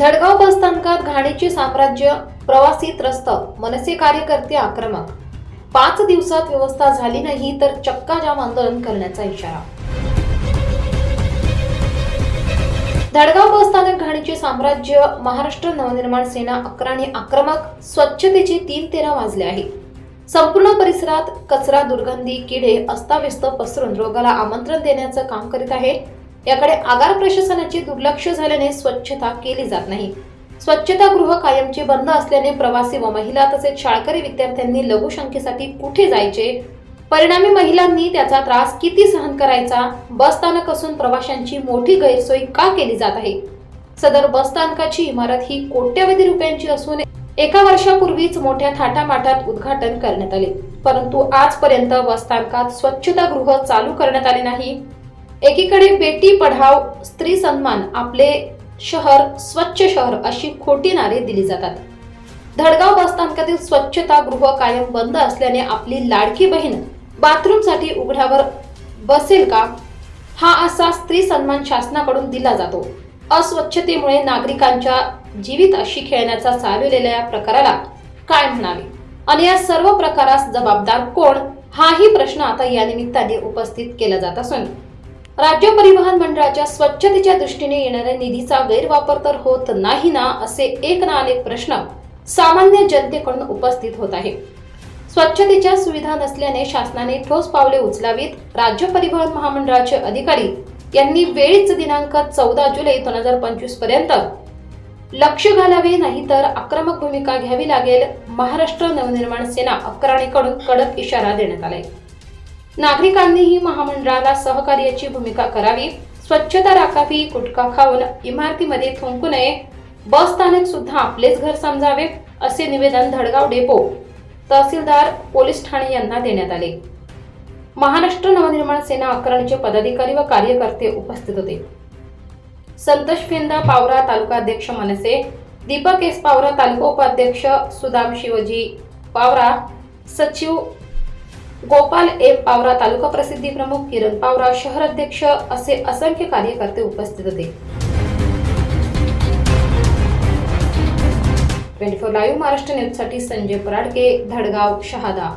धडगाव बसस्थानकात घाणीचे साम्राज्य प्रवासी त्रस्त मनसे कार्यकर्ते आक्रमक. पाच दिवसात व्यवस्था झाली नाही तर चक्का जाम आंदोलन करण्याचा इशारा. धडगाव बसस्थानक घाणीचे साम्राज्य महाराष्ट्र नवनिर्माण सेना अकराने आक्रमक स्वच्छतेचे तीन तेरा वाजले आहे. संपूर्ण परिसरात कचरा दुर्गंधी किडे अस्ताव्यस्त पसरून रोगाला आमंत्रण देण्याचं काम करीत आहे. याकडे आगार प्रशासनाचे दुर्लक्ष झाल्याने स्वच्छता केली जात नाही. स्वच्छतागृह कायमचे बंद असल्याने प्रवासी व महिला तसेच शाळकरी विद्यार्थ्यांनी लघुशंकेसाठी कुठे जायचे? परिणामी महिलांनी त्याचा त्रास किती सहन करायचा? बस स्थानक असून प्रवाशांची मोठी गैरसोय का केली जात आहे? सदर बस स्थानकाची इमारत ही कोट्यवधी रुपयांची असून एका वर्षापूर्वीच मोठ्या थाटामाटात उद्घाटन करण्यात आले. परंतु आजपर्यंत बस स्थानकात स्वच्छतागृह चालू करण्यात आले नाही. एकीकडे बेटी पढाव स्त्री सन्मान आपले शहर स्वच्छ शहर अशी खोटी नारे दिली जातात. धडगाव बसस्थानकातील स्वच्छतागृह कायम बंद असल्याने आपली लाडकी बहीण बाथरूमसाठी उघड्यावर बसेल का? हा असा स्त्री सन्मान शासनाकडून दिला जातो. अस्वच्छतेमुळे नागरिकांच्या जीवित अशी खेळण्याचा चालवलेल्या या प्रकाराला काय म्हणावे? आणि या सर्व प्रकारास जबाबदार कोण? हाही प्रश्न आता या निमित्ताने उपस्थित केला जात असून राज्य परिवहन मंडळाच्या स्वच्छतेच्या दृष्टीने येणाऱ्या निधीचा गैरवापर तर होत नाही ना असे एक ना अनेक प्रश्न सामान्य जनतेकडून उपस्थित होत आहे. स्वच्छतेच्या सुविधा नसल्याने शासनाने ठोस पावले उचलावीत. राज्य परिवहन महामंडळाचे अधिकारी यांनी वेळीच दिनांक चौदा जुलै दोन हजार पंचवीसपर्यंत लक्ष घालावे नाही तर आक्रमक भूमिका घ्यावी लागेल. महाराष्ट्र नवनिर्माण सेना अकराणीकडून कडक इशारा देण्यात आलाय. नागरिकांनीही महामंडळाला सहकार्याची भूमिका करावी. स्वच्छता राखावी गुटखा खाऊन इमारतीमध्ये थुंकू नये. बस स्थानक सुद्धा आपलेच घर समजावे असे निवेदन धडगाव डेपो तहसीलदार पोलीस ठाणे यांना देण्यात आले. महाराष्ट्र नवनिर्माण सेना अकराणीचे पदाधिकारी व कार्यकर्ते उपस्थित होते. संतोष फेंदा पावरा तालुका अध्यक्ष मनसे दीपक एस पावरा तालुका उपाध्यक्ष सुदाम शिवजी पावरा सचिव गोपाल एम पावरा तालुका प्रसिद्धी प्रमुख किरण पावरा शहर अध्यक्ष असे असंख्य कार्यकर्ते उपस्थित होते. ट्वेंटी फोर लाईव्ह महाराष्ट्र न्यूजसाठी संजय पराडके धडगाव शहादा.